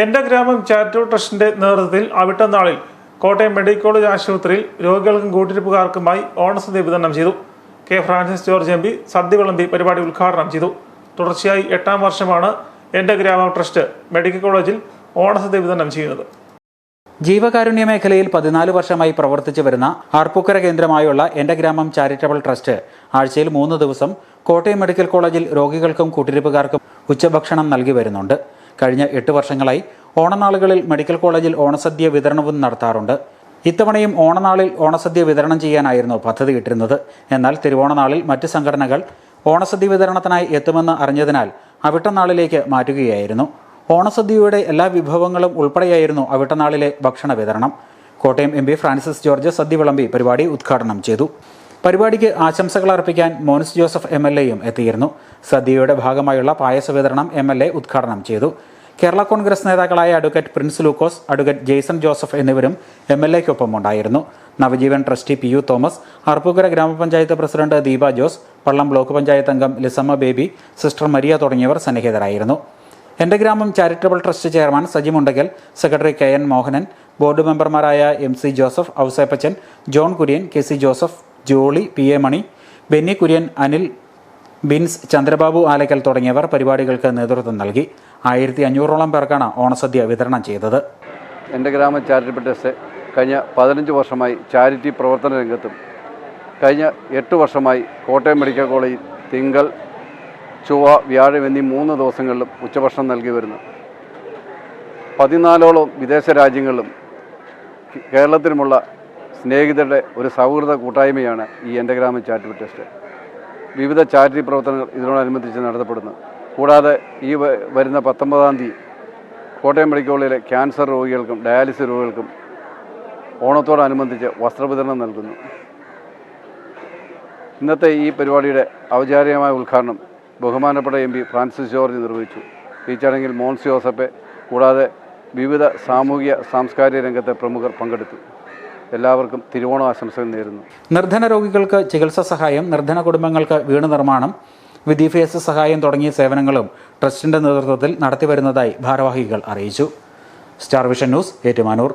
എന്റെ ഗ്രാമം ചാരിറ്റബിൾ ട്രസ്റ്റിന്റെ നേതൃത്വത്തിൽ അവിട്ടനാളിൽ കോട്ടയം മെഡിക്കൽ കോളേജ് ആശുപത്രിയിൽ രോഗികൾക്കും കൂട്ടിരിപ്പുകാർക്കുമായി ഓണസദ്യ വിതരണം ചെയ്തു. K Francis George M P സദ്യ വിളമ്പി പരിപാടി ഉദ്ഘാടനം ചെയ്തു. തുടർച്ചയായി എട്ടാം വർഷമാണ് എന്റെ ഗ്രാമം ട്രസ്റ്റ് മെഡിക്കൽ കോളേജിൽ ഓണസദ്യ വിതരണം ചെയ്യുന്നത്. ജീവകാരുണ്യ മേഖലയിൽ പതിനാല് വർഷമായി പ്രവർത്തിച്ചു വരുന്ന ആർപ്പൂക്കര കേന്ദ്രമായുള്ള എന്റെ ഗ്രാമം ചാരിറ്റബിൾ ട്രസ്റ്റ് ആഴ്ചയിൽ മൂന്ന് ദിവസം കോട്ടയം മെഡിക്കൽ കോളേജിൽ രോഗികൾക്കും കൂട്ടിരിപ്പുകാർക്കും ഉച്ചഭക്ഷണം നൽകി വരുന്നുണ്ട്. കഴിഞ്ഞ എട്ട് വർഷങ്ങളായി ഓണനാളുകളിൽ മെഡിക്കൽ കോളേജിൽ ഓണസദ്യ വിതരണവും നടത്താറുണ്ട്. ഇത്തവണയും ഓണനാളിൽ ഓണസദ്യ വിതരണം ചെയ്യാനായിരുന്നു പദ്ധതി ഇട്ടിരുന്നത്. എന്നാൽ തിരുവോണനാളിൽ മറ്റ് സംഘടനകൾ ഓണസദ്യ വിതരണത്തിനായി എത്തുമെന്ന് അറിഞ്ഞതിനാൽ അവിട്ടനാളിലേക്ക് മാറ്റുകയായിരുന്നു. ഓണസദ്യയുടെ എല്ലാ വിഭവങ്ങളും ഉൾപ്പെടെയായിരുന്നു അവിട്ടനാളിലെ ഭക്ഷണ വിതരണം. കോട്ടയം എം പി ഫ്രാൻസിസ് ജോർജ് സദ്യ വിളമ്പി പരിപാടി ഉദ്ഘാടനം ചെയ്തു. പരിപാടിക്ക് ആശംസകൾ അർപ്പിക്കാൻ മോനിസ് ജോസഫ് എം എൽ എയും എത്തിയിരുന്നു. സദ്യയുടെ ഭാഗമായുള്ള പായസ വിതരണം എം എൽ എ ഉദ്ഘാടനം ചെയ്തു. കേരള കോൺഗ്രസ് നേതാക്കളായ അഡ്വക്കേറ്റ് പ്രിൻസ് ലൂക്കോസ് അഡ്വക്കേറ്റ് ജെയ്സൺ ജോസഫ് എന്നിവരും എം എൽ എക്കൊപ്പം ഉണ്ടായിരുന്നു Navajeevan trustee P U Thomas Arpookara ഗ്രാമപഞ്ചായത്ത് പ്രസിഡന്റ് ദീപ ജോസ് പള്ളം ബ്ലോക്ക് പഞ്ചായത്ത് അംഗം ലിസമ്മ ബേബി സിസ്റ്റർ മരിയ തുടങ്ങിയവർ സന്നിഹിതരായിരുന്നു. Ente Gramam charitable trust chairman Saji Mundakal secretary K N Mohanan board മെമ്പർമാരായ M C Joseph Ouseppachan John Kurian K C Joseph Jolly P A Mani Benny Kurian Anil Bins Chandrababu Alackal തുടങ്ങിയവർ പരിപാടികൾക്ക് നേതൃത്വം നൽകി. ആയിരത്തി അഞ്ഞൂറോളം പേർക്കാണ് ഓണസദ്യ വിതരണം ചെയ്തത്. എന്റെ ഗ്രാമ ചാരിറ്റബിൾ ട്രസ്റ്റ് കഴിഞ്ഞ പതിനഞ്ച് വർഷമായി ചാരിറ്റി പ്രവർത്തന രംഗത്തും കഴിഞ്ഞ എട്ട് വർഷമായി കോട്ടയം മെഡിക്കൽ കോളേജിൽ തിങ്കൾ ചൊവ്വ വ്യാഴം എന്നീ മൂന്ന് ദിവസങ്ങളിലും ഉച്ചഭക്ഷണം നൽകി വരുന്നു. പതിനാലോളം വിദേശ രാജ്യങ്ങളിലും കേരളത്തിലുമുള്ള സ്നേഹിതരുടെ ഒരു സൗഹൃദ കൂട്ടായ്മയാണ് ഈ എന്റെ ഗ്രാമം ചാരിറ്റബിൾ ട്രസ്റ്റ്. വിവിധ ചാരിറ്റി പ്രവർത്തനങ്ങൾ ഇതിനോടനുബന്ധിച്ച് നടത്തപ്പെടുന്നു. കൂടാതെ ഈ വരുന്ന പത്തൊമ്പതാം തീയതി കോട്ടയം മെഡിക്കൽ കോളേജിലെ ക്യാൻസർ രോഗികൾക്കും ഡയാലിസിസ് രോഗികൾക്കും ഓണത്തോടനുബന്ധിച്ച് വസ്ത്രവിതരണം നൽകുന്നു. ഇന്നത്തെ ഈ പരിപാടിയുടെ ഔപചാരികമായ ഉദ്ഘാടനം ബഹുമാനപ്പെട്ട എം പി ഫ്രാൻസിസ് ജോർജ് നിർവഹിച്ചു. ഈ ചടങ്ങിൽ മോൻസ് ജോസഫ് കൂടാതെ വിവിധ സാമൂഹിക സാംസ്കാരിക രംഗത്തെ പ്രമുഖർ പങ്കെടുത്തു. എല്ലാവർക്കും തിരുവോണ ആശംസകൾ നേരുന്നു. നിർധന രോഗികൾക്ക് ചികിത്സാ സഹായം നിർധന കുടുംബങ്ങൾക്ക് വീട് നിർമ്മാണം വിദ്യാഭ്യാസ സഹായം തുടങ്ങിയ സേവനങ്ങളും ട്രസ്റ്റിന്റെ നേതൃത്വത്തിൽ നടത്തിവരുന്നതായി ഭാരവാഹികൾ അറിയിച്ചു. Star vision news Ettumanoor.